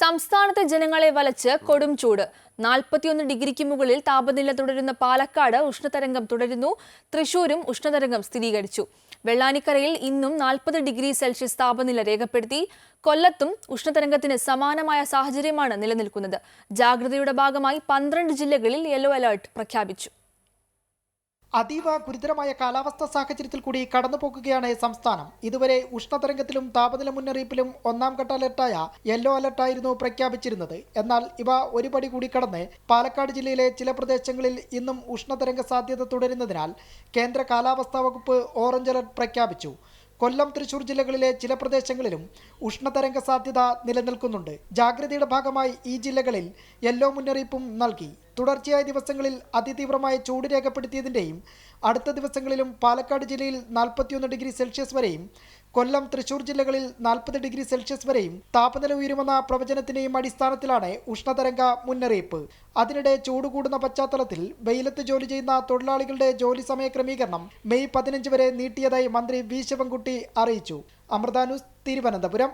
സംസ്ഥാനത്തെ ജനങ്ങളെ വലച്ച് കൊടും ചൂട്. നാൽപ്പത്തിയൊന്ന് ഡിഗ്രിക്ക് മുകളിൽ താപനില തുടരുന്ന പാലക്കാട് ഉഷ്ണതരംഗം തുടരുന്നു. തൃശൂരും ഉഷ്ണതരംഗം സ്ഥിരീകരിച്ചു. വെള്ളാനിക്കരയിൽ ഇന്നും നാൽപ്പത് ഡിഗ്രി സെൽഷ്യസ് താപനില രേഖപ്പെടുത്തി. കൊല്ലത്തും ഉഷ്ണതരംഗത്തിന് സമാനമായ സാഹചര്യമാണ് നിലനിൽക്കുന്നത്. ജാഗ്രതയുടെ ഭാഗമായി പന്ത്രണ്ട് ജില്ലകളിൽ യെല്ലോ അലേർട്ട് പ്രഖ്യാപിച്ചു. അതീവ ഗുരുതരമായ കാലാവസ്ഥാ സാഹചര്യത്തിൽ കൂടി കടന്നുപോകുകയാണ് സംസ്ഥാനം. ഇതുവരെ ഉഷ്ണതരംഗത്തിലും താപനില മുന്നറിയിപ്പിലും ഒന്നാം ഘട്ട അലർട്ടായ യെല്ലോ അലർട്ടായിരുന്നു പ്രഖ്യാപിച്ചിരുന്നത്. എന്നാൽ ഇവ ഒരുപടി കൂടി കടന്ന് പാലക്കാട് ജില്ലയിലെ ചില പ്രദേശങ്ങളിൽ ഇന്നും ഉഷ്ണതരംഗ സാധ്യത തുടരുന്നതിനാൽ കേന്ദ്ര കാലാവസ്ഥാ വകുപ്പ് ഓറഞ്ച് അലർട്ട് പ്രഖ്യാപിച്ചു. കൊല്ലം തൃശൂർ ജില്ലകളിലെ ചില പ്രദേശങ്ങളിലും ഉഷ്ണതരംഗ സാധ്യത നിലനിൽക്കുന്നുണ്ട്. ജാഗ്രതയുടെ ഭാഗമായി ഈ ജില്ലകളിൽ യെല്ലോ മുന്നറിയിപ്പും നൽകി. തുടർച്ചയായ ദിവസങ്ങളിൽ അതിതീവ്രമായ ചൂട് രേഖപ്പെടുത്തിയതിന്റെയും അടുത്ത ദിവസങ്ങളിലും പാലക്കാട് ജില്ലയിൽ നാൽപ്പത്തിയൊന്ന് ഡിഗ്രി സെൽഷ്യസ് വരെയും കൊല്ലം തൃശൂർ ജില്ലകളിൽ നാൽപ്പത് ഡിഗ്രി സെൽഷ്യസ് വരെയും താപനില ഉയരുമെന്ന പ്രവചനത്തിന്റെയും അടിസ്ഥാനത്തിലാണ് ഉഷ്ണതരംഗ മുന്നറിയിപ്പ്. അതിനിടെ ചൂട് കൂടുന്ന പശ്ചാത്തലത്തിൽ വെയിലത്ത് ജോലി ചെയ്യുന്ന തൊഴിലാളികളുടെ ജോലി സമയ ക്രമീകരണം മെയ് പതിനഞ്ച് വരെ നീട്ടിയതായി മന്ത്രി വി ശിവൻകുട്ടി അറിയിച്ചു. അമൃതാനുസ് തിരുവനന്തപുരം.